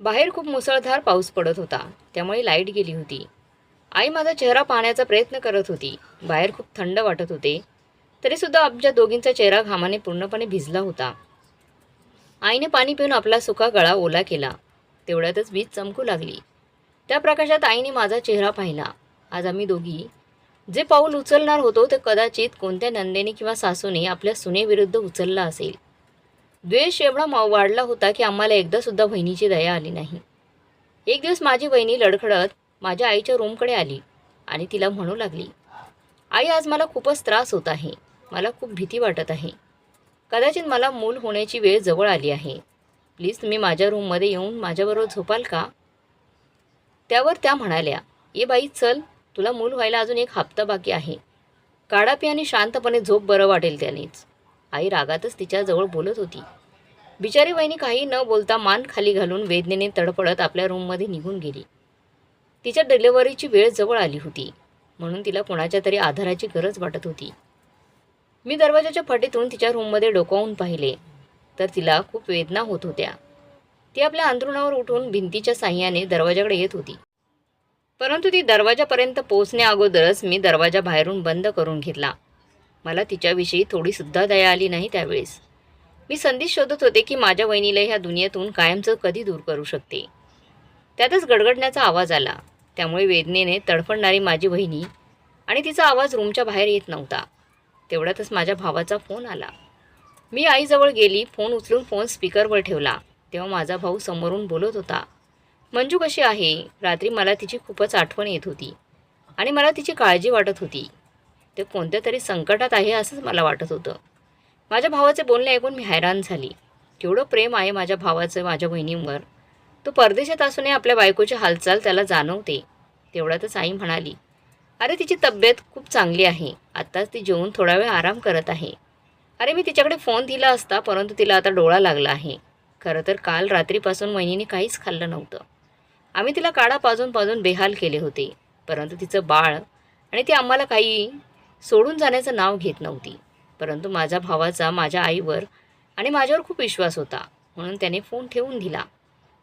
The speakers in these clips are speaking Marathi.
बाहेर खूप मुसळधार पाऊस पडत होता. त्यामुळे लाइट गेली होती. आई माझा चेहरा पाहण्याचा प्रयत्न करत होती. बाहेर खूप थंड वाटत होते. तरीसुद्धा आमच्या दोघींचा चेहरा घामाने पूर्णपणे भिजला होता. आईने पाणी पिऊन आपला सुका गळा ओला केला. तेवढ्यातच वीज चमकू लागली. त्या प्रकाशात आईने माझा चेहरा पाहिला. आज आम्ही दोघी जे पाऊल उचलणार होतो ते कदाचित कोणत्या नंदेने किंवा सासूने आपल्या सुनेविरुद्ध उचलला असेल. द्वेष एवढा मा वाढला होता की आम्हाला एकदासुद्धा बहिणीची दया आली नाही. एक दिवस माझी बहिणी लडखडत माझ्या आईच्या रूमकडे आली आणि तिला म्हणू लागली आई आज मला खूपच त्रास होत आहे. मला खूप भीती वाटत आहे. कदाचित मला मूल होण्याची वेळ जवळ आली आहे. प्लीज तुम्ही माझ्या रूममध्ये येऊन माझ्याबरोबर झोपाल का? त्यावर त्या म्हणाल्या ये बाई चल. तुला मूल व्हायला अजून एक हप्ता बाकी आहे. काढापी आणि शांतपणे झोप बरं वाटेल त्यानेच. आई रागातच तिच्याजवळ बोलत होती. बिचारी वहिनी काही न बोलता मान खाली घालून वेदनेने तडपडत आपल्या रूममध्ये निघून गेली. तिच्या डिलिव्हरीची वेळ जवळ आली होती. म्हणून तिला कोणाच्या तरी आधाराची गरज वाटत होती. मी दरवाजाच्या फाटीतून तिच्या रूममध्ये डोकावून पाहिले. तर तिला खूप वेदना होत होत्या. ती आपल्या अंथरुणावर उठून भिंतीच्या साह्याने दरवाजाकडे येत होती. परंतु ती दरवाजापर्यंत पोहोचण्याअगोदरच मी दरवाजा बाहेरून बंद करून घेतला. मला तिच्याविषयी थोडीसुद्धा दया आली नाही त्यावेळेस. मी संधी शोधत होते की माझ्या वहिनीला ह्या दुनियेतून कायमचं कधी दूर करू शकते. त्यातच गडगडण्याचा आवाज आला. त्यामुळे वेदनेने तडफडणारी माझी वहिनी आणि तिचा आवाज रूमच्या बाहेर येत नव्हता. तेवढ्यातच माझ्या भावाचा फोन आला. मी आईजवळ गेली फोन उचलून फोन स्पीकरवर ठेवला. तेव्हा माझा भाऊ समोरून बोलत होता मंजू कशी आहे? रात्री मला तिची खूपच आठवण येत होती आणि मला तिची काळजी वाटत होती. ते कोणत्या तरी संकटात आहे असंच मला वाटत होतं. माझ्या भावाचे बोलणे ऐकून मी हैराण झाली. केवढं प्रेम आहे माझ्या भावाचं माझ्या बहिणींवर. तो परदेशात असूनही आपल्या बायकोची हालचाल त्याला जाणवते. तेवढ्यातच आई म्हणाली अरे तिची तब्येत खूप चांगली आहे. आत्ताच ती जेवून थोडा वेळ आराम करत आहे. अरे मी तिच्याकडे फोन दिला असता परंतु तिला आता डोळा लागला आहे. खरं तर काल रात्रीपासून वहिनीने काहीच खाल्लं नव्हतं. आम्ही तिला काढा पाजून पाजून बेहाल केले होते. परंतु तिचं बाळ आणि ती आम्हाला काही सोडून जाण्याचं नाव घेत नव्हती. परंतु माझ्या भावाचा माझ्या आईवर आणि माझ्यावर खूप विश्वास होता. म्हणून त्याने फोन ठेवून दिला.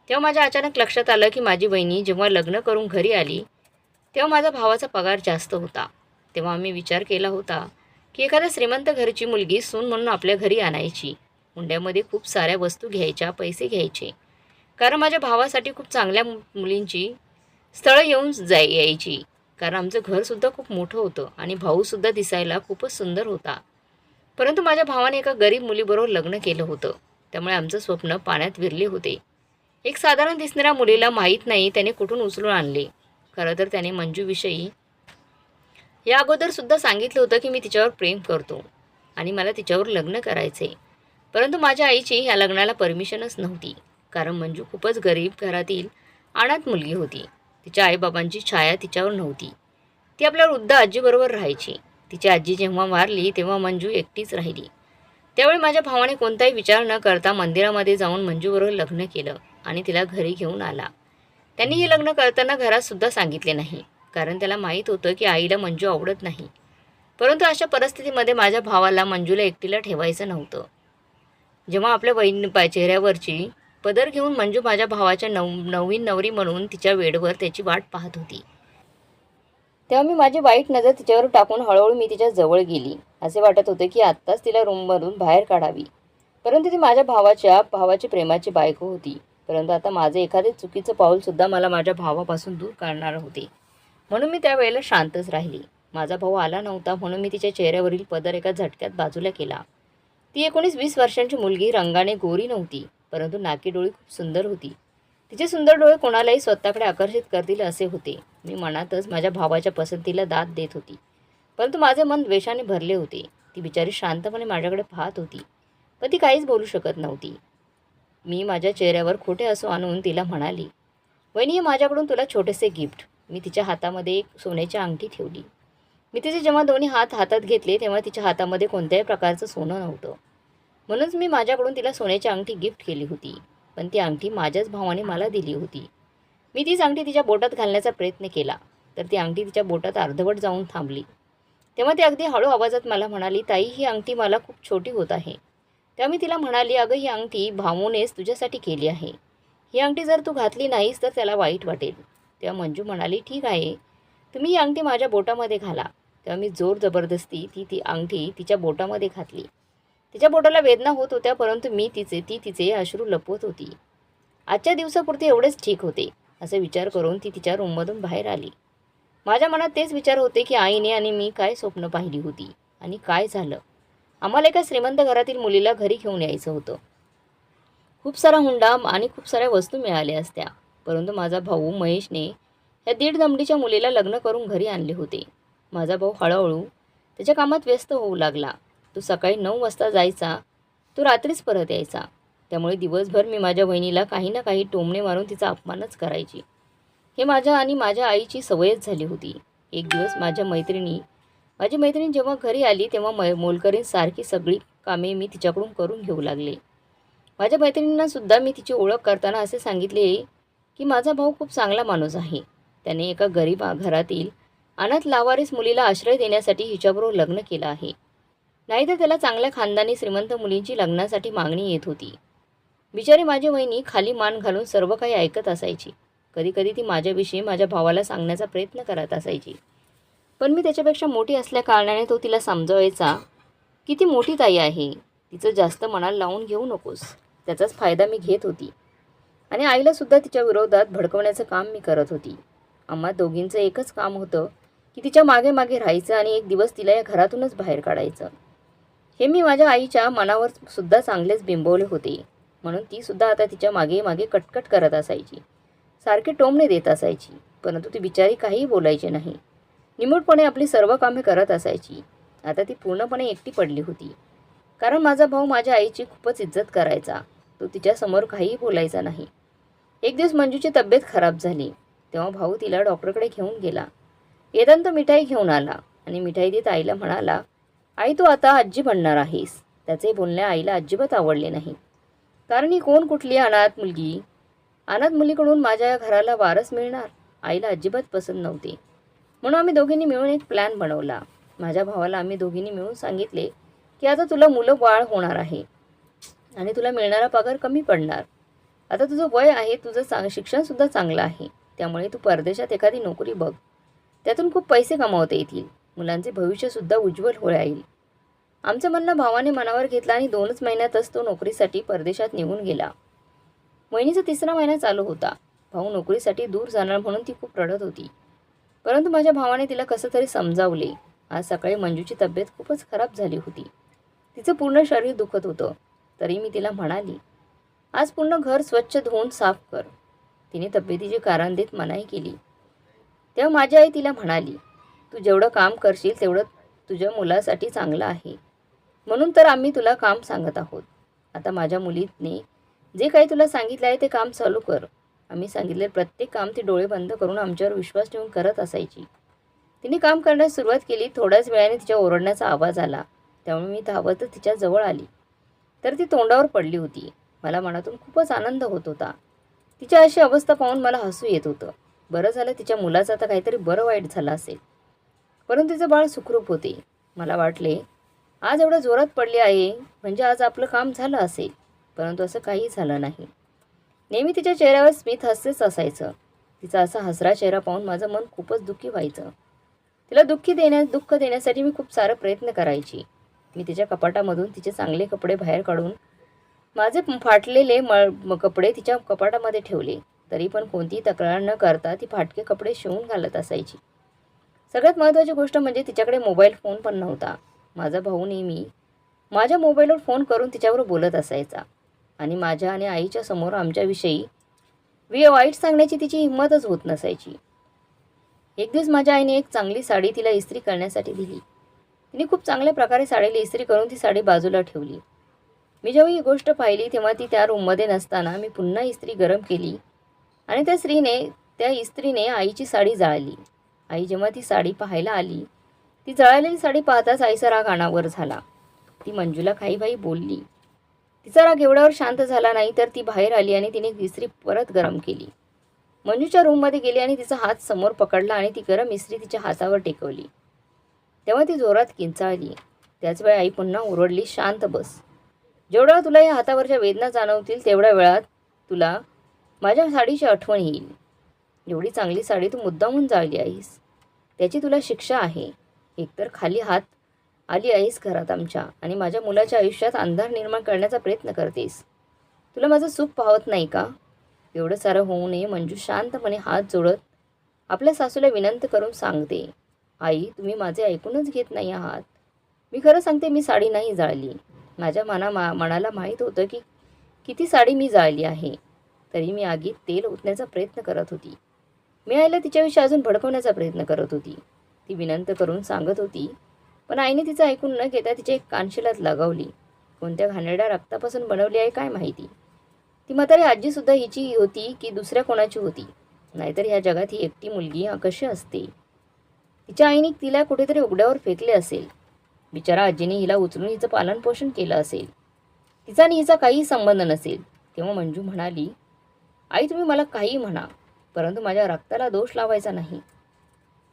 तेव्हा माझ्या अचानक लक्षात आलं की माझी बहिणी जेव्हा लग्न करून घरी आली तेव्हा माझा भावाचा पगार जास्त होता. तेव्हा आम्ही विचार केला होता की एखाद्या श्रीमंत घरची मुलगी सून म्हणून आपल्या घरी आणायची. हुंड्यामध्ये खूप साऱ्या वस्तू घ्यायच्या पैसे घ्यायचे. कारण माझ्या भावासाठी खूप चांगल्या मुलींची स्थळं येऊन जाय यायची. कारण आमचं घरसुद्धा खूप मोठं होतं आणि भाऊसुद्धा दिसायला खूपच सुंदर होता. परंतु माझ्या भावाने एका गरीब मुलीबरोबर लग्न केलं होतं. त्यामुळे आमचं स्वप्न पाण्यात विरले होते. एक साधारण दिसणाऱ्या मुलीला माहीत नाही त्याने कुठून उचलून आणले. खरं तर त्याने मंजूविषयी या अगोदरसुद्धा सांगितलं होतं की मी तिच्यावर प्रेम करतो आणि मला तिच्यावर लग्न करायचे परंतु माझ्या आईची ह्या लग्नाला परमिशनच नव्हती. कारण मंजू खूपच गरीब घरातील अनाथ मुलगी होती. तिच्या आईबाबांची छाया तिच्यावर नव्हती. ती आपल्या वृद्ध आजीबरोबर राहायची. तिची आजी जेव्हा मारली तेव्हा मंजू एकटीच राहिली. त्यावेळी माझ्या भावाने कोणताही विचार न करता मंदिरामध्ये जाऊन मंजूबरोबर लग्न केलं आणि तिला घरी घेऊन आला. त्यांनी हे लग्न करताना घरातसुद्धा सांगितले नाही कारण त्याला माहीत होतं की आईला मंजू आवडत नाही. परंतु अशा परिस्थितीमध्ये माझ्या भावाला मंजूला एकटीला ठेवायचं नव्हतं. जेव्हा आपल्या बहीण चेहऱ्यावरची पदर घेऊन मंजू माझ्या भावाच्या नव नवीन नवरी म्हणून तिच्या वेडवर त्याची वाट पाहत होती. तेव्हा मी माझी वाईट नजर तिच्यावर टाकून हळूहळू मी तिच्या जवळ गेली. असे वाटत होते की आत्ताच तिला रूममधून बाहेर काढावी. परंतु ती माझ्या भावाच्या भावाची प्रेमाची बायको होती. परंतु आता माझे एखादे चुकीचं पाऊलसुद्धा मला माझ्या भावापासून दूर करणार होते. म्हणून मी त्यावेळेला शांतच राहिली. माझा भाऊ आला नव्हता म्हणून मी तिच्या चेहऱ्यावरील पदर एका झटक्यात बाजूला केला. ती एकोणीस वीस वर्षांची मुलगी रंगाने गोरी नव्हती. परंतु नाकी डोळी खूप सुंदर होती. तिचे सुंदर डोळे कोणालाही स्वतःकडे आकर्षित करतील असे होते. मी मनातच माझ्या भावाच्या पसंतीला दाद देत होती. परंतु माझे मन द्वेषाने भरले होते. ती बिचारी शांतपणे माझ्याकडे पाहत होती. पण ती काहीच बोलू शकत नव्हती. मी माझ्या चेहऱ्यावर खोटे असू आणून तिला म्हणाली वहिनी हे माझ्याकडून तुला छोटेसे गिफ्ट. मी तिच्या हातामध्ये एक सोन्याची अंगठी ठेवली. मी तिचे जेव्हा दोन्ही हात हातात घेतले तेव्हा तिच्या हातामध्ये कोणत्याही प्रकारचं सोनं नव्हतं. म्हणूनच मी माझ्याकडून तिला सोन्याची अंगठी गिफ्ट केली होती. पण ती अंगठी माझ्याच भावाने मला दिली होती. मी तीच अंगठी तिच्या बोटात घालण्याचा प्रयत्न केला. तर ती अंगठी तिच्या बोटात अर्धवट जाऊन थांबली. तेव्हा ती अगदी हळू आवाजात मला म्हणाली ताई ही अंगठी मला खूप छोटी होत आहे. तेव्हा मी तिला म्हणाली अगं ही अंगठी भाऊनेच तुझ्यासाठी केली आहे. ही अंगठी जर तू घातली नाहीस तर त्याला वाईट वाटेल. तेव्हा मंजू म्हणाली ठीक आहे. तुम्ही ही अंगठी माझ्या बोटामध्ये घाला. तेव्हा मी जोर जबरदस्ती ती ती अंगठी तिच्या बोटामध्ये घातली. तिच्या बोटाला वेदना होत होत्या परंतु मी तिचे ती तिचे अश्रू लपवत होती. आजच्या दिवसापुरते एवढेच ठीक होते असे विचार करून ती तिच्या रूममधून बाहेर आली. माझ्या मनात तेच विचार होते की आईने आणि मी काय स्वप्न पाहिली होती आणि काय झालं. आम्हाला एका श्रीमंत घरातील मुलीला घरी घेऊन यायचं होतं. खूप सारा हुंडा आणि खूप साऱ्या वस्तू मिळाल्या असत्या परंतु माझा भाऊ महेशने या दीड दमडीच्या मुलीला लग्न करून घरी आणले होते. माझा भाऊ हळूहळू त्याच्या कामात व्यस्त होऊ लागला. तो सकाळी नऊ वाजता जायचा तो रात्रीच परत यायचा. त्यामुळे दिवसभर मी माझ्या बहिणीला काही ना काही टोमणे मारून तिचा अपमानच करायची. हे माझ्या आणि माझ्या आईची सवयच झाली होती. एक दिवस माझ्या मैत्रिणी माझी मैत्रीण जेव्हा घरी आली तेव्हा मै मोलकरींसारखी सगळी कामे मी तिच्याकडून करून घेऊ लागले. माझ्या मैत्रिणींनासुद्धा मी तिची ओळख करताना असे सांगितले की माझा भाऊ खूप चांगला माणूस आहे. त्याने एका गरीब घरातील अनाथ लावारीस मुलीला आश्रय देण्यासाठी हिच्याबरोबर लग्न केलं आहे. नाहीतर त्याला चांगल्या खानदानी श्रीमंत मुलींची लग्नासाठी मागणी येत होती. बिचारी माझी वहिनी खाली मान घालून सर्व काही ऐकत असायची. कधीकधी ती माझ्याविषयी माझ्या भावाला सांगण्याचा प्रयत्न करत असायची. पण मी त्याच्यापेक्षा मोठी असल्याकारणाने तो तिला समजवायचा की ती मोठी ताई आहे. तिचं जास्त मनाला लावून घेऊ नकोस. त्याचाच फायदा मी घेत होती. आणि आईलासुद्धा तिच्या विरोधात भडकवण्याचं काम मी करत होती. आम्हा दोघींचं एकच काम होतं की तिच्यामागे मागे राहायचं आणि एक दिवस तिला या घरातूनच बाहेर काढायचं. हे मी माझ्या आईच्या मनावर सुद्धा चांगलेच बिंबवले होते. म्हणून ती सुद्धा आता तिच्यामागे मागे कटकट करत असायची. सारखे टोमणे देत असायची परंतु ती बिचारी काहीही बोलायची नाही. निमूटपणे आपली सर्व कामे करत असायची. आता ती पूर्णपणे एकटी पडली होती. कारण माझा भाऊ माझ्या आईची खूपच इज्जत करायचा. तो तिच्यासमोर काहीही बोलायचा नाही. एक दिवस मंजूची तब्येत खराब झाली. तेव्हा भाऊ तिला डॉक्टरकडे घेऊन गेला. येताना तो मिठाई घेऊन आला आणि मिठाई देत आईला म्हणाला आई तू आता आजी बनणार आहेस. त्याचे बोलणे आईला अजिबात आवडले नाही. कारण ही कोण कुठली अनाथ मुलगी? अनाथ मुलीकडून माझ्या घराला वारस मिळणार? आईला अजिबात पसंत नव्हते. म्हणून आम्ही दोघींनी मिळून एक प्लॅन बनवला. माझ्या भावाला आम्ही दोघींनी मिळून सांगितले की आता तुला मुलं बाळ होणार आहे आणि तुला मिळणारा पगार कमी पडणार. आता तुझं वय आहे तुझं चांग शिक्षणसुद्धा चांगलं आहे. त्यामुळे तू परदेशात एखादी नोकरी बघ. त्यातून खूप पैसे कमावता येतील. मुलांचे भविष्यसुद्धा उज्ज्वल होईल आमचं म्हणणं भावाने मनावर घेतलं आणि दोनच महिन्यातच तो नोकरीसाठी परदेशात निघून गेला. महिनीचा तिसरा महिना चालू होता. भाऊ नोकरीसाठी दूर जाणार म्हणून ती खूप रडत होती. परंतु माझ्या भावाने तिला कसं तरी समजावले. आज सकाळी मंजूची तब्येत खूपच खराब झाली होती. तिचं पूर्ण शरीर दुखत होतं. तरी मी तिला म्हणाली आज पूर्ण घर स्वच्छ धुवून साफ कर. तिने तब्येतीची कारण देत मनाई केली. तेव्हा माझी आई तिला म्हणाली तू जेवढं काम करशील तेवढं तुझ्या मुलासाठी चांगलं आहे. म्हणून तर आम्ही तुला काम सांगत आहोत. आता माझ्या मुलीने जे काही तुला सांगितलं आहे ते काम चालू कर. आम्ही सांगितले प्रत्येक काम ती डोळे बंद करून आमच्यावर विश्वास ठेवून करत असायची. तिने काम करण्यास सुरुवात केली थोड्याच वेळाने तिच्या ओरडण्याचा आवाज आला. त्यामुळे मी धावतच तिच्या जवळ आली. तर ती तोंडावर पडली होती. मला मनातून खूपच आनंद होत होता. तिच्या अशी अवस्था पाहून मला हसू येत होतं. बरं झालं तिच्या मुलाचं आता काहीतरी बरं वाईट झालं असेल. परंतु तिचं बाळ सुखरूप होते. मला वाटले आज एवढं जोरात पडले आहे म्हणजे आज आपलं काम झालं असेल परंतु असं काही झालं नाही. नेहमी तिच्या चेहऱ्यावर स्मित हास्यच असायचं. तिचा असा हसरा चेहरा पाहून माझं मन खूपच दुःखी व्हायचं. तिला दुःखी देण्या दुःख देण्यासाठी मी खूप सारा प्रयत्न करायची. मी तिच्या कपाटामधून तिचे चांगले कपडे बाहेर काढून माझे फाटलेले मळ म- कपडे तिच्या कपाटामध्ये ठेवले. तरी पण कोणतीही तक्रार न करता ती फाटके कपडे शिवून घालत असायची. सगळ्यात महत्त्वाची गोष्ट म्हणजे तिच्याकडे मोबाईल फोन पण नव्हता. माझा भाऊ नेहमी माझ्या मोबाईलवर फोन करून तिच्यावर बोलत असायचा. आणि माझ्या आणि आईच्या समोर आमच्याविषयी वी वाईट सांगण्याची तिची हिंमतच होत नसायची. एक दिवस माझ्या आईने एक चांगली साडी तिला इस्त्री करण्यासाठी दिली. तिने खूप चांगल्या प्रकारे साडीला इस्त्री करून ती साडी बाजूला ठेवली. मी जेव्हा ही गोष्ट पाहिली तेव्हा ती त्या रूममध्ये नसताना मी पुन्हा इस्त्री गरम केली आणि त्या स्त्रीने त्या इस्त्रीने आईची साडी जाळली. आई जेव्हा ती साडी पाहायला आली ती जळालेली साडी पाहताच आईचा राग अनावर झाला. ती मंजूला काही बोलली. तिचा राग एवढ्यावर शांत झाला नाही तर ती बाहेर आली आणि तिने इस्त्री परत गरम केली. मंजूच्या रूममध्ये गेली आणि तिचा हात समोर पकडला आणि ती गरम इस्त्री तिच्या हातावर टेकवली. तेव्हा ती जोरात किंचाळली. त्याच वेळी आई पुन्हा ओरडली शांत बस. जेवढा तुला या हातावरच्या वेदना जाणवतील तेवढ्या वेळात तुला माझ्या साडीची आठवण येईल. एवढी चांगली साडी तू मुद्दामून जाळली आहेस त्याची तुला शिक्षा आहे. एकतर खाली हात आली आहेस घरात आमच्या आणि माझ्या मुलाच्या आयुष्यात अंधार निर्माण करण्याचा प्रयत्न करतेस. तुला माझं सुख पाहत नाही का? एवढं सारं होऊ नये मंजू शांतपणे हात जोडत आपल्या सासूला विनंती करून सांगते. आई तुम्ही माझे ऐकूनच घेत नाही आहात. मी खरं सांगते मी साडी नाही जाळली. माझ्या मना मा मनाला माहीत होतं की किती साडी मी जाळली आहे. तरी मी आगीत तेल ओतण्याचा प्रयत्न करत होती. मी आईला तिच्याविषयी अजून भडकवण्याचा प्रयत्न करत होती. ती विनंती करून सांगत होती पण आईने तिचं ऐकून न घेता तिच्या एक कानशिलात लगावली. कोणत्या घाणेरड्या रक्तापासून बनवली आहे काय माहिती? ती म्हातारी आजीसुद्धा हिची होती की दुसऱ्या कोणाची होती? नाहीतर ह्या जगात ही एकटी मुलगी कशी असते? तिच्या आईने तिला कुठेतरी उघड्यावर फेकले असेल. बिचारा आजीने हिला उचलून हिचं पालनपोषण केलं असेल. तिचा आणि हिचा काहीही संबंध नसेल. तेव्हा मंजू म्हणाली आई तुम्ही मला काही म्हणा. परंतु माझ्या रक्ताला दोष लावायचा नाही.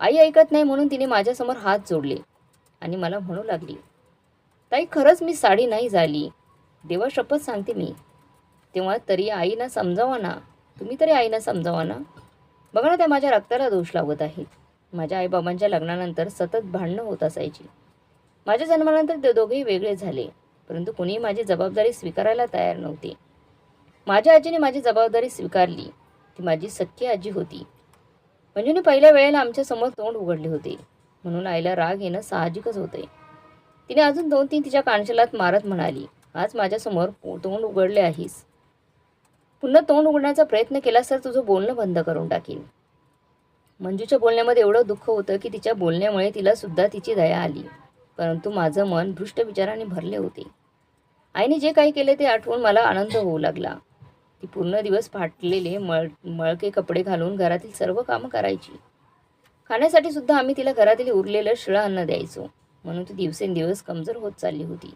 आई ऐकत नाही म्हणून तिने माझ्यासमोर हात जोडले आणि मला म्हणू लागली ताई खरंच मी साडी नाही झाली. देवा शपथ सांगते मी. तेव्हा तरी आईना समजावा ना. तुम्ही तरी आईना समजावा ना. बघा ना त्या माझ्या रक्ताला दोष लावत आहेत. माझ्या आईबाबांच्या लग्नानंतर सतत भांडणं होत असायची. माझ्या जन्मानंतर ते दोघेही वेगळे झाले परंतु कुणीही माझी जबाबदारी स्वीकारायला तयार नव्हते. माझ्या आजीने माझी जबाबदारी स्वीकारली. ती माझी सख्खी आजी होती. म्हणजे मंजूने पहिल्या वेळेला आमच्यासमोर तोंड उघडले होते. म्हणून आईला राग येणं साहजिकच होते. तिने अजून दोन तीन तिच्या कानशलात मारत म्हणाली आज माझ्यासमोर तोंड उघडले आहेस. पुन्हा तोंड उघडण्याचा प्रयत्न केलास तर तुझं बोलणं बंद करून टाकीन. मंजूच्या बोलण्यामध्ये एवढं दुःख होतं की तिच्या बोलण्यामुळे तिला सुद्धा तिची दया आली. परंतु माझं मन भ्रष्ट विचाराने भरले होते. आईने जे काही केले ते आठवून मला आनंद होऊ लागला. ती पूर्ण दिवस फाटलेले मळ मळके कपडे घालून घरातील सर्व कामं करायची. खाण्यासाठी सुद्धा आम्ही तिला घरातील उरलेलं शिळं अन्न द्यायचो. म्हणून ती दिवसेंदिवस कमजोर होत चालली होती.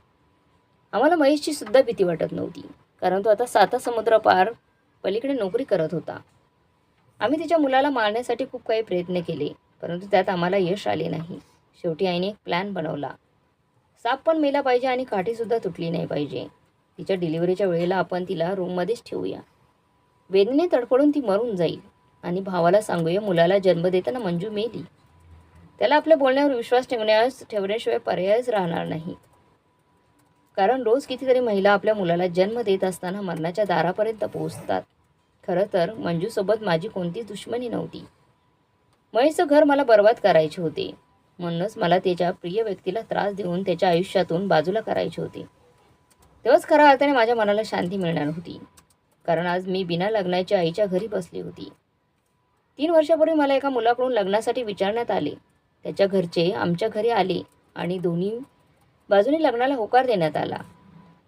आम्हाला महेशची सुद्धा भीती वाटत नव्हती कारण तो आता साता समुद्र पार पलीकडे नोकरी करत होता. आम्ही तिच्या मुलाला मारण्यासाठी खूप काही प्रयत्न केले परंतु त्यात आम्हाला यश आले नाही. शेवटी आईने एक प्लॅन बनवला. साप पण मेला पाहिजे आणि काठीसुद्धा तुटली नाही पाहिजे. तिच्या डिलिव्हरीच्या वेळेला आपण तिला रूममध्येच ठेवूया. वेदने तडफडून ती मरून जाईल आणि भावाला सांगूया मुलाला जन्म देताना मंजू मेली. त्याला आपल्या बोलण्यावर विश्वास ठेवण्यास ठेवण्याशिवाय पर्यायच राहणार नाही. कारण रोज कितीतरी महिला आपल्या मुलाला जन्म देत असताना मरणाच्या दारापर्यंत पोहोचतात. खरं तर मंजूसोबत माझी कोणतीच दुश्मनी नव्हती. महेशचं घर मला बर्बाद करायचे होते. म्हणूनच मला त्याच्या प्रिय व्यक्तीला त्रास देऊन त्याच्या आयुष्यातून बाजूला करायचे होते. तेव्हाच खऱ्या अर्थाने माझ्या मनाला शांती मिळणार होती. कारण आज मी बिना लग्नाच्या आईच्या घरी बसली होती. तीन वर्षापूर्वी मला एका मुलाकडून लग्नासाठी विचारण्यात आले. त्याच्या घरचे आमच्या घरी आले आणि दोन्ही बाजूने लग्नाला होकार देण्यात आला.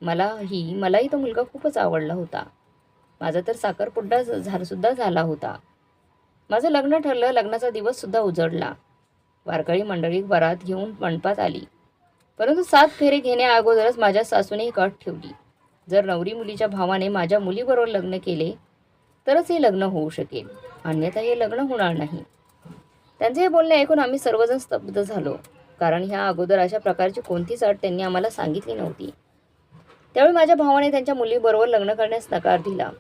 मलाही मलाही तो मुलगा खूपच आवडला होता. माझा तर साखरपुड्डा झारसुद्धा झाला होता. माझं लग्न ठरलं लग्नाचा दिवससुद्धा उजडला. वारकरी मंडळी वरात घेऊन मंडपात आली. परंतु सात फेरे घेण्या अगोदरच माझ्या सासूने एक अट ठेवली. जर नवरी मुलीच्या भावाने माझ्या मुलीबरोबर लग्न केले तरच हे लग्न होऊ शकेल. अन्यथा हे लग्न होणार नाही. त्यांचे हे बोलणे ऐकून आम्ही सर्वजण स्तब्ध झालो. कारण ह्या अगोदर अशा प्रकारची कोणतीच अट त्यांनी आम्हाला सांगितली नव्हती. त्यावेळी माझ्या भावाने त्यांच्या मुलीबरोबर लग्न करण्यास नकार दिला.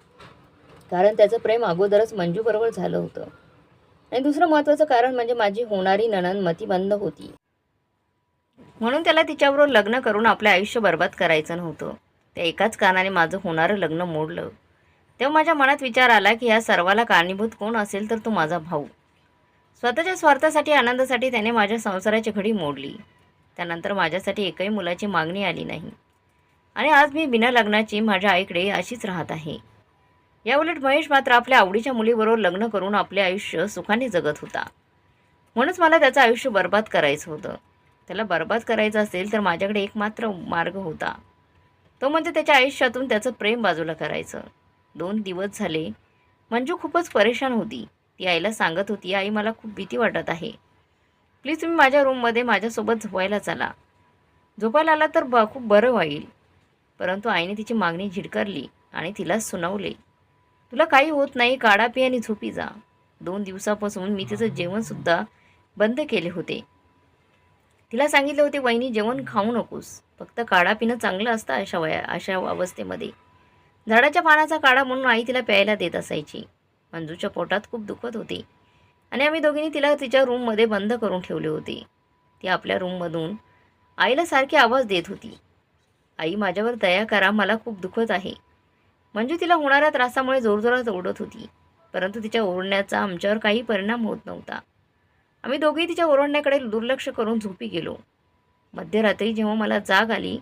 कारण त्याचं प्रेम अगोदरच मंजूबरोबर झालं होतं. आणि दुसरं महत्त्वाचं कारण म्हणजे माझी होणारी नणन मतिबंद होती. म्हणून त्याला तिच्याबरोबर लग्न करून आपलं आयुष्य बर्बाद करायचं नव्हतं. त्या एकाच कारणाने माझं होणारं लग्न मोडलं. तेव्हा माझ्या मनात विचार आला की या सर्वाला कारणीभूत कोण असेल तर तो माझा भाऊ. स्वतःच्या स्वार्थासाठी आनंदासाठी त्याने माझ्या संसाराची घडी मोडली. त्यानंतर माझ्यासाठी एकही मुलाची मागणी आली नाही. आणि आज मी बिना लग्नाची माझ्या आईकडे अशीच राहत आहे. याउलट महेश मात्र आपल्या आवडीच्या मुलीबरोबर लग्न करून आपले आयुष्य सुखाने जगत होता. म्हणूनच मला त्याचं आयुष्य बर्बाद करायचं होतं. त्याला बर्बाद करायचं असेल तर माझ्याकडे एक मात्र मार्ग होता. तो म्हणजे त्याच्या आयुष्यातून त्याचं प्रेम बाजूला करायचं. दोन दिवस झाले. मंजू खूपच परेशान होती. ती आईला सांगत होती आई मला खूप भीती वाटत आहे. प्लीज तुम्ही माझ्या रूममध्ये माझ्यासोबत झोपायला चला. झोपायला आला तर ब खूप बरं होईल. परंतु आईने तिची मागणी झिडकारली आणि तिला सुनावले. तुला काही होत नाही काढा पी आणि झोपी जा. दोन दिवसापासून मी तिचं जेवणसुद्धा बंद केले होते. तिला सांगितले होते वहिनी जेवण खाऊ नकोस. फक्त काढा पिणं चांगलं असतं अशा वया अशा अवस्थेमध्ये. झाडाच्या पानाचा काढा म्हणून आई तिला प्यायला देत असायची. मंजूच्या पोटात खूप दुखत होते. आणि आम्ही दोघींनी तिला तिच्या रूममध्ये बंद करून ठेवले होते. ती आपल्या रूममधून आईला सारखी आवाज देत होती. आई माझ्यावर दया करा मला खूप दुखत आहे. मंजू तिला होणाऱ्या त्रासामुळे जोरजोरात ओरडत होती. परंतु तिच्या ओरडण्याचा आमच्यावर काही परिणाम होत नव्हता. आम्ही दोघेही तिच्या ओरडण्याकडे दुर्लक्ष करून झोपी गेलो. मध्यरात्री जेव्हा मला जाग आली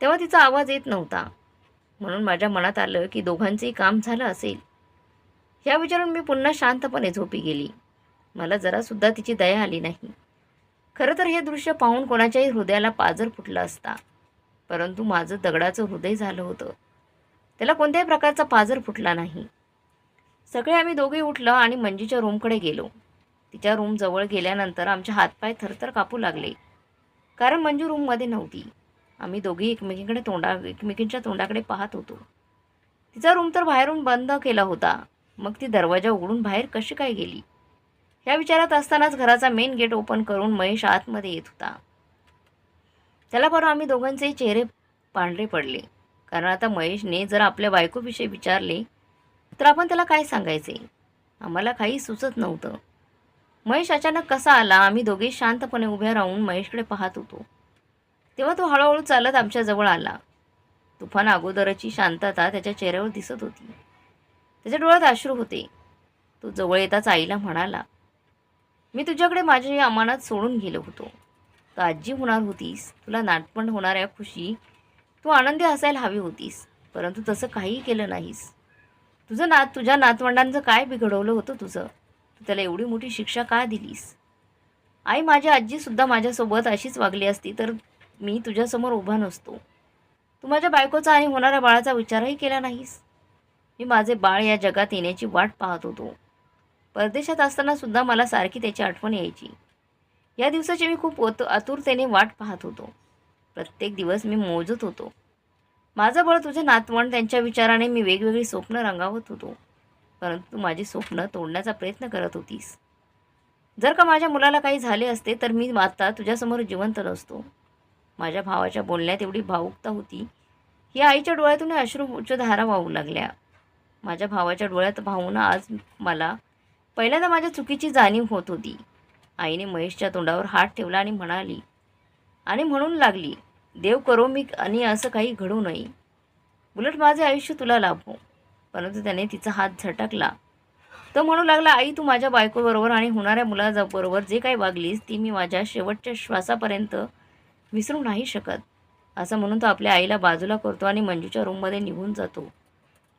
तेव्हा तिचा आवाज येत नव्हता. म्हणून माझ्या मनात आलं की दोघांचंही काम झालं असेल. ह्या विचारून मी पुन्हा शांतपणे झोपी गेली. मला जरासुद्धा तिची दया आली नाही. खरं तर हे दृश्य पाहून कोणाच्याही हृदयाला पाजर फुटला असता. परंतु माझं दगडाचं हृदय झालं होतं. त्याला कोणत्याही प्रकारचा पाजर फुटला नाही. सगळे आम्ही दोघे उठलं आणि मंजीच्या रूमकडे गेलो. तिच्या रूमजवळ गेल्यानंतर आमचे हातपाय थरथर कापू लागले. कारण मंजू रूममध्ये नव्हती. आम्ही दोघी एकमेकींकडे तोंडा एकमेकींच्या तोंडाकडे पाहत होतो. तिचा रूम तर बाहेरून बंद केला होता. मग ती दरवाजा उघडून बाहेर कशी काय गेली? ह्या विचारात असतानाच घराचा मेन गेट ओपन करून महेश आतमध्ये येत होता. त्याला बरं आम्ही दोघांचेही चेहरे पांढरे पडले. कारण आता महेशने जर आपल्या बायकोविषयी विचारले तर आपण त्याला काय सांगायचे? आम्हाला काही सुचत नव्हतं. महेश अचानक कसा आला? आम्ही दोघे शांतपणे उभ्या राहून महेशकडे पाहत होतो. तेव्हा तो हळूहळू चालत आमच्याजवळ आला. तुफान अगोदरची शांतता त्याच्या चेहऱ्यावर दिसत होती. त्याच्या डोळ्यात अश्रू होते. तो जवळ येताच आईला म्हणाला मी तुझ्याकडे माझी अमानात सोडून गेलो होतो. तू आजी होणार होतीस. तुला नाटपण होणाऱ्या खुशी. तू आनंदी असायला हवी होतीस. परंतु तसं काहीही केलं नाहीस. तुझं नात तुझ्या नातवंडांचं काय बिघडवलं होतं तुझं? तू त्याला एवढी मोठी शिक्षा का दिलीस? आई माझी आजीसुद्धा माझ्यासोबत अशीच वागली असती तर मी तुझ्यासमोर उभा नसतो. तू माझ्या बायकोचा आणि होणाऱ्या बाळाचा विचारही केला नाहीस. मी माझे बाळ या जगात येण्याची वाट पाहत होतो. परदेशात असतानासुद्धा मला सारखी त्याची आठवण यायची. या दिवसाची मी खूप ओत आतुरतेने वाट पाहत होतो. प्रत्येक दिवस मी मोजत होतो. माझं बळ तुझे नातवण त्यांच्या विचाराने मी वेगवेगळी स्वप्न रंगावत होतो. परंतु तू माझी स्वप्न तोडण्याचा प्रयत्न करत होतीस. जर का माझ्या मुलाला काही झाले असते तर मी आता तुझ्यासमोर जिवंत नसतो. माझ्या भावाच्या बोलण्यात एवढी भावुकता होती ही आईच्या डोळ्यातून अश्रूच्या धारा वाहू लागल्या. माझ्या भावाच्या डोळ्यात भावून आज मला पहिल्यांदा माझ्या चुकीची जाणीव होत होती. आईने महेशच्या तोंडावर हात ठेवला आणि म्हणाली आणि म्हणून लागली देव करो मी आणि असं काही घडू नये. उलट माझे आयुष्य तुला लाभो. परंतु त्याने तिचा हात झटकला. तो म्हणू लागला आई तू माझ्या बायकोबरोबर आणि होणाऱ्या मुलाबरोबर जे काही वागलीस ती मी माझ्या शेवटच्या श्वासापर्यंत विसरू नाही शकत. असं म्हणून तो आपल्या आईला बाजूला करतो आणि मंजूच्या रूममध्ये निघून जातो.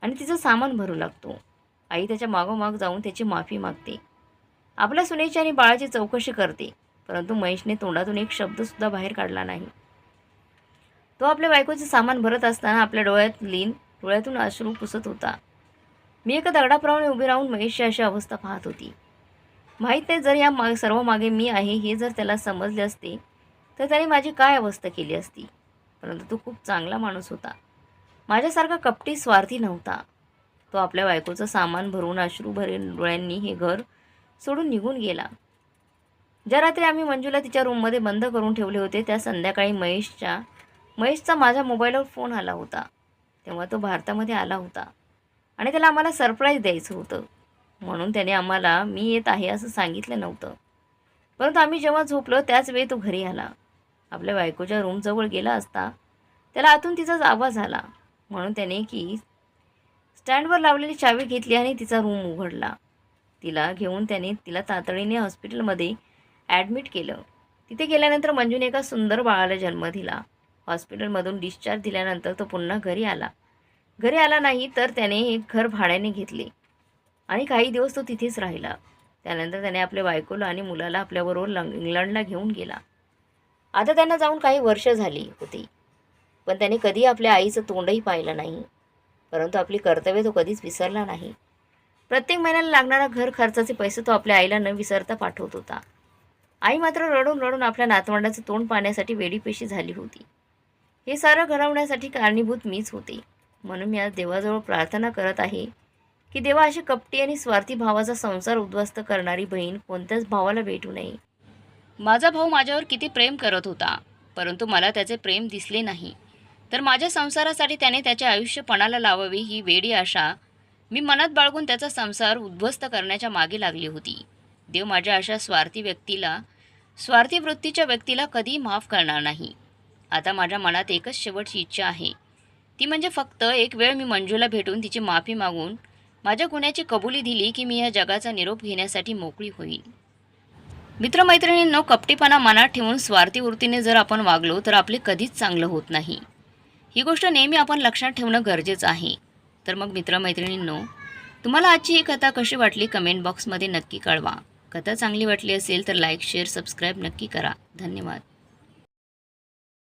आणि तिचं सामान भरू लागतो. आई त्याच्या मागोमाग जाऊन त्याची माफी मागते. आपल्या सुनेची आणि बाळाची चौकशी करते परंतु महेशने तोंडातून एक शब्दसुद्धा बाहेर काढला नाही. तो आपल्या बायकोचे सामान भरत असताना आपल्या डोळ्यात लीन डोळ्यातून अश्रू पुसत होता. मी एका दगडाप्रमाणे उभी राहून महेशची अशी अवस्था पाहत होती. माहीत नाही जर या मा सर्व मागे मी आहे हे जर त्याला समजले असते तर त्याने माझी काय अवस्था केली असती? परंतु तो खूप चांगला माणूस होता. माझ्यासारखा कपटी स्वार्थी नव्हता. तो आपल्या बायकोचं सामान भरून अश्रू भरेल डोळ्यांनी हे घर सोडून निघून गेला. ज्या रात्री आम्ही मंजूला तिच्या रूममध्ये बंद करून ठेवले होते त्या संध्याकाळी महेशच्या महेशचा माझ्या मोबाईलवर फोन आला होता. तेव्हा तो भारतामध्ये आला होता. आणि त्याला आम्हाला सरप्राईज द्यायचं होतं. म्हणून त्याने आम्हाला मी येत आहे असं सांगितलं नव्हतं. परंतु आम्ही जेव्हा झोपलो त्याच वेळी तो घरी आला. आपल्या बायकोच्या रूमजवळ गेला असता त्याला आतून तिचाच आवाज आला. म्हणून त्याने की स्टँडवर लावलेली चावी घेतली आणि तिचा रूम उघडला. तिला घेऊन त्याने तिला तातडीने हॉस्पिटलमध्ये ॲडमिट केलं. तिथे गेल्यानंतर मंजूने एका सुंदर बाळाला जन्म दिला. हॉस्पिटलमधून डिस्चार्ज दिल्यानंतर तो पुन्हा घरी आला. घरी आला नाही तर त्याने एक घर भाड्याने घेतले. आणि काही दिवस तो तिथेच राहिला. त्यानंतर त्याने आपल्या बायकोला आणि मुलाला आपल्याबरोबर लंग इंग्लंडला घेऊन गेला. आता त्यांना जाऊन काही वर्ष झाली होती. पण त्याने कधी आपल्या आईचं तोंडही पाहिलं नाही. परंतु आपली कर्तव्य तो कधीच विसरला नाही. प्रत्येक महिन्याला लागणारा घर खर्चाचे पैसे तो आपल्या आईला न विसरता पाठवत होता. आई मात्र रडून रडून आपल्या नातवंडाचं तोंड पाहण्यासाठी वेडीपेशी झाली होती. हे सारं घडवण्यासाठी कारणीभूत मीच होते. म्हणून मी आज देवाजवळ प्रार्थना करत आहे की देवा अशी कपटी आणि स्वार्थी भावाचा संसार उद्ध्वस्त करणारी बहीण कोणत्याच भावाला भेटू नये. माझा भाऊ माझ्यावर किती प्रेम करत होता परंतु मला त्याचे प्रेम दिसले नाही. तर माझ्या संसारासाठी त्याने त्याचे आयुष्य पणाला लावावी ही वेडी आशा मी मनात बाळगून त्याचा संसार उद्ध्वस्त करण्याच्या मागे लागली होती. देव माझ्या अशा स्वार्थी व्यक्तीला स्वार्थी वृत्तीच्या व्यक्तीला कधी माफ करणार नाही. आता माझ्या मनात एकच शेवटची इच्छा आहे. ती म्हणजे फक्त एक वेळ मी मंजूला भेटून तिची माफी मागून माझ्या गुन्ह्याची कबुली दिली की मी या जगाचा निरोप घेण्यासाठी मोकळी होईल मित्रमैत्रिणींनो कपटीपणा मनात ठेवून स्वार्थी वृत्तीने जर आपण वागलो तर आपले कधीच चांगलं होत नाही. ही गोष्ट नेहमी आपण लक्षात ठेवणं गरजेचं आहे. तर मग मित्रमैत्रिणींनो तुम्हाला आजची ही कथा कशी वाटली कमेंट बॉक्समध्ये नक्की कळवा. कथा चांगली वाटली असेल तर लाईक शेअर सबस्क्राईब नक्की करा. धन्यवाद.